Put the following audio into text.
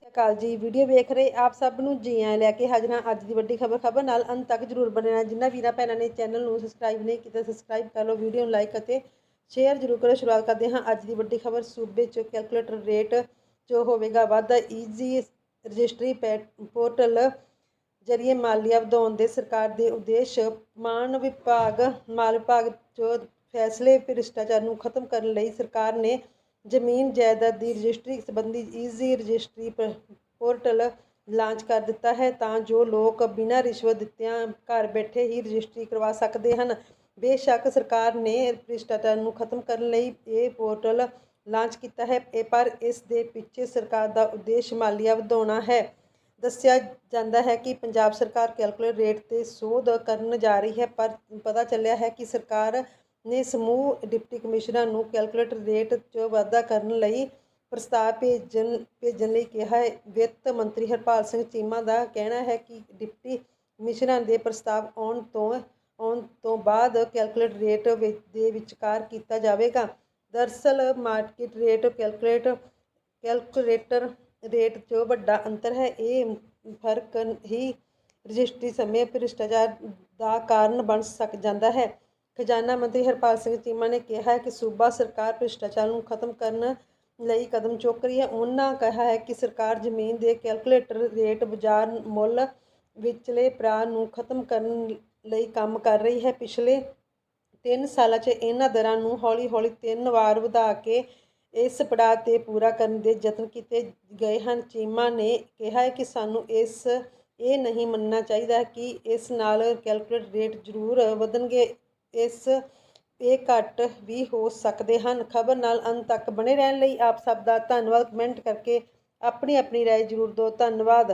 ਸਤਿ ਸ਼੍ਰੀ ਅਕਾਲ ਜੀ। ਵੀਡੀਓ ਵੇਖ ਰਹੇ ਆਪ ਸਭ ਨੂੰ ਜੀ ਆਇਆਂ ਲੈ ਕੇ ਹਾਜ਼ਰਾਂ ਅੱਜ ਦੀ ਵੱਡੀ ਖਬਰ। ਖਬਰ ਨਾਲ ਅੰਤ ਤੱਕ ਜਰੂਰ ਬਣੇ ਰਹਿਣਾ। ਜਿਨ੍ਹਾਂ ਵੀਰਾਂ ਭੈਣਾਂ ਨੇ ਚੈਨਲ ਨੂੰ ਸਬਸਕ੍ਰਾਈਬ ਨਹੀਂ ਕੀਤਾ ਸਬਸਕ੍ਰਾਈਬ ਕਰ ਲਓ, ਵੀਡੀਓ ਨੂੰ ਲਾਈਕ ਅਤੇ ਸ਼ੇਅਰ ਜਰੂਰ ਕਰੋ। ਸ਼ੁਰੂਆਤ ਕਰਦੇ ਹਾਂ ਅੱਜ ਦੀ ਵੱਡੀ ਖਬਰ। ਸੂਬੇ 'ਚ ਕੈਲਕੂਲੇਟਰ ਰੇਟ ਜੋ ਹੋਵੇਗਾ ਵਾਧਾ। ਈਜ਼ੀ ਰਜਿਸਟਰੀ ਪੈ- ਪੋਰਟਲ ਜਰੀਏ ਮਾਲੀਆ ਵਧਾਉਣ ਦੇ ਸਰਕਾਰ ਦੇ ਉਦੇਸ਼ ਮਾਨ ਵਿਭਾਗ, ਮਾਲ ਵਿਭਾਗ ਜੋ ਫੈਸਲੇ ਭ੍ਰਿਸ਼ਟਾਚਾਰ ਨੂੰ ਖਤਮ ਕਰਨ ਲਈ ਸਰਕਾਰ ਨੇ ਜ਼ਮੀਨ ਜਾਇਦਾਦ ਦੀ ਰਜਿਸਟਰੀ ਸੰਬੰਧੀ ਈਜ਼ੀ ਰਜਿਸਟਰੀ ਪ- ਪੋਰਟਲ ਲਾਂਚ ਕਰ ਦਿੱਤਾ ਹੈ ਤਾਂ ਜੋ ਲੋਕ ਬਿਨਾਂ ਰਿਸ਼ਵਤ ਦਿੱਤਿਆਂ ਘਰ ਬੈਠੇ ਹੀ ਰਜਿਸਟਰੀ ਕਰਵਾ ਸਕਦੇ ਹਨ। ਬੇਸ਼ੱਕ ਸਰਕਾਰ ਨੇ ਭ੍ਰਿਸ਼ਟਾਚਾਰ ਨੂੰ ਖਤਮ ਕਰਨ ਲਈ ਇਹ ਪੋਰਟਲ ਲਾਂਚ ਕੀਤਾ ਹੈ ਪਰ ਇਸ ਦੇ ਪਿੱਛੇ ਸਰਕਾਰ ਦਾ ਉਦੇਸ਼ ਮਾਲੀਆ ਵਧਾਉਣਾ ਹੈ। ਦੱਸਿਆ ਜਾਂਦਾ ਹੈ ਕਿ ਪੰਜਾਬ ਸਰਕਾਰ ਕੈਲਕੂਲੇਟ ਰੇਟ ਤੇ ਸੋਧ ਕਰਨ ਜਾ ਰਹੀ ਹੈ, ਪਰ ਪਤਾ ਚੱਲਿਆ ਹੈ ਕਿ ਸਰਕਾਰ ਨੇ ਸਮੂਹ ਡਿਪਟੀ ਕਮਿਸ਼ਨਰਾਂ ਨੂੰ ਕੈਲਕੂਲੇਟਰ ਰੇਟ 'ਚ ਵਾਧਾ ਕਰਨ ਲਈ ਪ੍ਰਸਤਾਵ ਭੇਜਣ ਭੇਜਣ ਲਈ ਕਿਹਾ ਹੈ। ਵਿੱਤ ਮੰਤਰੀ ਹਰਪਾਲ ਸਿੰਘ ਚੀਮਾ ਦਾ ਕਹਿਣਾ ਹੈ ਕਿ ਡਿਪਟੀ ਕਮਿਸ਼ਨਰਾਂ ਦੇ ਪ੍ਰਸਤਾਵ ਆਉਣ ਤੋਂ ਆਉਣ ਤੋਂ ਬਾਅਦ ਕੈਲਕੂਲੇਟ ਰੇਟ ਵਿੱਚ ਦੇ ਵਿਚਕਾਰ ਕੀਤਾ ਜਾਵੇਗਾ। ਦਰਅਸਲ market rate calculate, calculator rate 'ਚ ਵੱਡਾ ਅੰਤਰ ਹੈ। ਇਹ ਫ਼ਰਕ ਹੀ ਰਜਿਸਟਰੀ ਸਮੇਂ ਭ੍ਰਿਸ਼ਟਾਚਾਰ ਦਾ ਕਾਰਨ ਬਣ ਸਕ, ਜਾਂਦਾ ਹੈ। ਖਜ਼ਾਨਾ ਮੰਤਰੀ ਹਰਪਾਲ ਸਿੰਘ ਚੀਮਾ ਨੇ ਕਿਹਾ ਹੈ ਕਿ ਸੂਬਾ ਸਰਕਾਰ ਭ੍ਰਿਸ਼ਟਾਚਾਰ ਨੂੰ ਖਤਮ ਕਰਨ ਲਈ ਕਦਮ ਚੁੱਕ ਰਹੀ ਹੈ। ਉਹਨਾਂ ਕਿਹਾ ਹੈ ਕਿ ਸਰਕਾਰ ਜ਼ਮੀਨ ਦੇ ਕੈਲਕੂਲੇਟਰ ਰੇਟ ਬਾਜ਼ਾਰ ਮੁੱਲ ਵਿਚਲੇ ਪ੍ਰਾਅ ਨੂੰ ਖਤਮ ਕਰਨ ਲਈ ਕੰਮ ਕਰ ਰਹੀ ਹੈ। ਪਿਛਲੇ ਤਿੰਨ ਸਾਲਾਂ 'ਚ ਇਹਨਾਂ ਦਰਾਂ ਨੂੰ ਹੌਲੀ-ਹੌਲੀ ਤਿੰਨ ਵਾਰ ਵਧਾ ਕੇ ਇਸ ਪੜਾਅ ਤੇ ਪੂਰਾ ਕਰਨ ਦੇ ਯਤਨ ਕੀਤੇ ਗਏ ਹਨ। ਚੀਮਾ ਨੇ ਕਿਹਾ ਹੈ ਕਿ ਸਾਨੂੰ ਇਸ, ਇਹ ਨਹੀਂ ਮੰਨਣਾ ਚਾਹੀਦਾ ਕਿ ਇਸ ਨਾਲ ਕੈਲਕੂਲੇਟ ਰੇਟ ਜ਼ਰੂਰ ਵਧਣਗੇ। ਇਸ ਇਹ ਘੱਟ ਵੀ ਹੋ ਸਕਦੇ ਹਨ। ਖਬਰ ਨਾਲ ਅੰਤ ਤੱਕ ਬਣੇ ਰਹਿਣ ਲਈ ਆਪ ਸਭ ਦਾ ਧੰਨਵਾਦ। ਕਮੈਂਟ ਕਰਕੇ ਆਪਣੀ ਆਪਣੀ ਰਾਏ ਜ਼ਰੂਰ ਦਿਓ। ਧੰਨਵਾਦ।